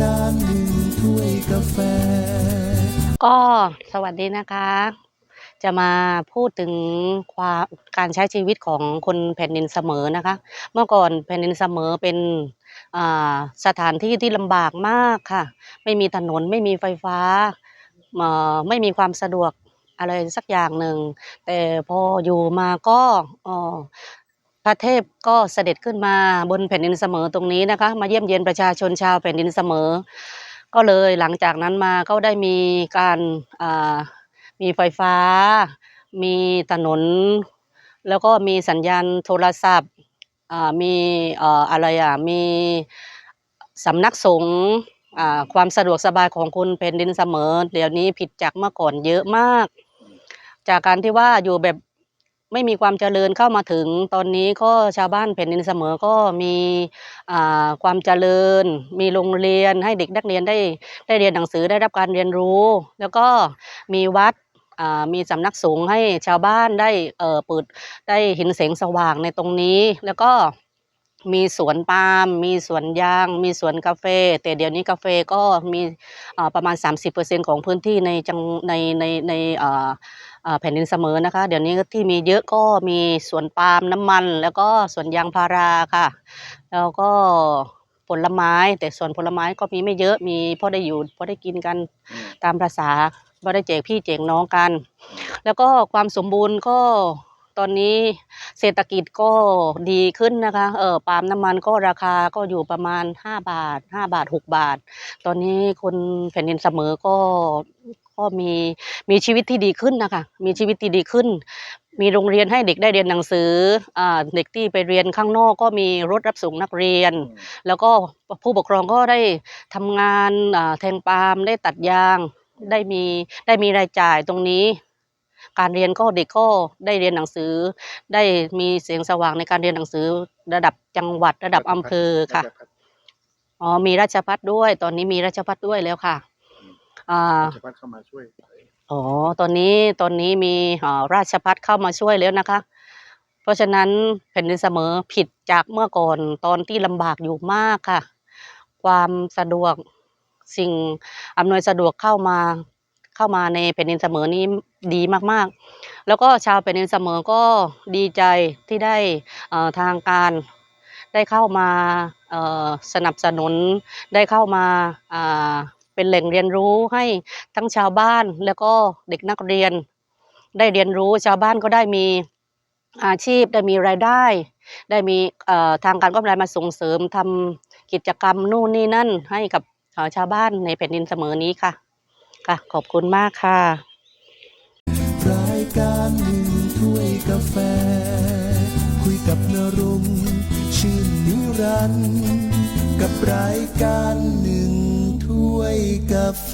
การหนึ่งถ้วยกาแฟ ก็สวัสดีนะคะ จะมาพูดถึงความการใช้ชีวิตของคนแผ่นดินเสมอนะคะ เมื่อก่อนแผ่นดินเสมอเป็นสถานที่ที่ลำบากมากค่ะ ไม่มีถนนไม่มีไฟฟ้า ไม่มีความสะดวกอะไรสักอย่างหนึ่ง แต่พออยู่มาก็อ่อ ระเทพก็เสด็จขึ้นมาบนแผ่นดินเสมอตรงนี้นะคะ มาเยี่ยมเยียนประชาชนชาวแผ่นดินเสมอ ก็เลยหลังจากนั้นมาก็ได้มีการมีไฟฟ้า มีถนน แล้วก็มีสัญญาณโทรศัพท์มีอะไรอะมีสำนักสงฆ์ความสะดวกสบายของคนแผ่นดินเสมอ เดี๋ยวนี้ผิดจากเมื่อก่อนเยอะมาก จากการที่ว่าอยู่แบบ ไม่มีความเจริญเข้ามาถึง ตอนนี้ก็ชาวบ้านแผ่นดินเสมอก็มีความเจริญ มีโรงเรียนให้เด็กนักเรียนได้ได้เรียนหนังสือได้รับการเรียนรู้ แล้วก็มีวัดมีสำนักสงฆ์ให้ชาวบ้านได้เอ่อเปิดได้เห็นแสงสว่างในตรงนี้แล้วก็ มีสวนปาล์มมีสวนยาง มีสวนกาแฟ แต่เดี๋ยวนี้กาแฟก็มีอ่าประมาณ 30%ของพื้นที่ในจังในในในอ่าอ่าแผ่นดินเสมอนะคะ เดี๋ยวนี้ที่มีเยอะก็มีสวนปาล์มน้ำมัน แล้วก็สวนยางพาราค่ะ แล้วก็ผลไม้ แต่สวนผลไม้ก็มีไม่เยอะมีพอได้อยู่พอได้กินกันตามภาษาพอได้แจกพี่แจกน้องกัน แล้วก็ความสมบูรณ์ก็ตอนนี้ เศรษฐกิจก็ดีขึ้นนะคะเออปาล์มน้ำมันก็ราคาก็อยู่ประมาณ 5 บาท 5 บาท 6 บาท ตอนนี้คนแผ่นดินเสมอก็ก็มีมีชีวิตที่ดีขึ้นนะคะมีชีวิตที่ดีขึ้น มีโรงเรียนให้เด็กได้เรียนหนังสืออ่าเด็กที่ไปเรียนข้างนอกก็มีรถรับส่งนักเรียน แล้วก็ผู้ปกครองก็ได้ทำงานอ่าแทงปาล์มได้ตัดยางได้มีได้มีรายจ่ายตรงนี้ การเรียนก็เด็กก็ได้เรียนหนังสือ ได้มีเสียงสว่างในการเรียนหนังสือ ระดับจังหวัดระดับอำเภอค่ะอ๋อมีราชพัฒด้วย ตอนนี้มีราชพัฒด้วยแล้วค่ะอ่าชาวบ้านเข้ามาช่วยอ๋อตอนนี้ตอนนี้มีอ่าราชพัฒเข้ามาช่วยแล้วนะคะ เพราะฉะนั้นแผ่นดินเสมอผิดจากเมื่อก่อนตอนที่ลำบากอยู่มากค่ะ ความสะดวกสิ่งอำนวยสะดวกเข้ามา เข้ามาในแผ่นดินเสมอนี้ดีมากๆ แล้วก็ชาวแผ่นดินเสมอก็ดีใจที่ได้ทางการได้เข้ามาสนับสนุนได้เข้ามาเป็นแหล่งเรียนรู้ให้ทั้งชาวบ้านแล้วก็เด็กนักเรียน ได้เรียนรู้ชาวบ้านก็ได้มีอาชีพได้มีรายได้ ได้มีทางการก็ได้มาส่งเสริมทำกิจกรรมนู่นนี่นั่นให้กับชาวบ้านในแผ่นดินเสมอนี้ค่ะ ค่ะ ขอบคุณมากค่ะรายการหนึ่งถ้วยกาแฟ คุยกับนรงชื่นนิรันด์กับรายการหนึ่งถ้วยกาแฟ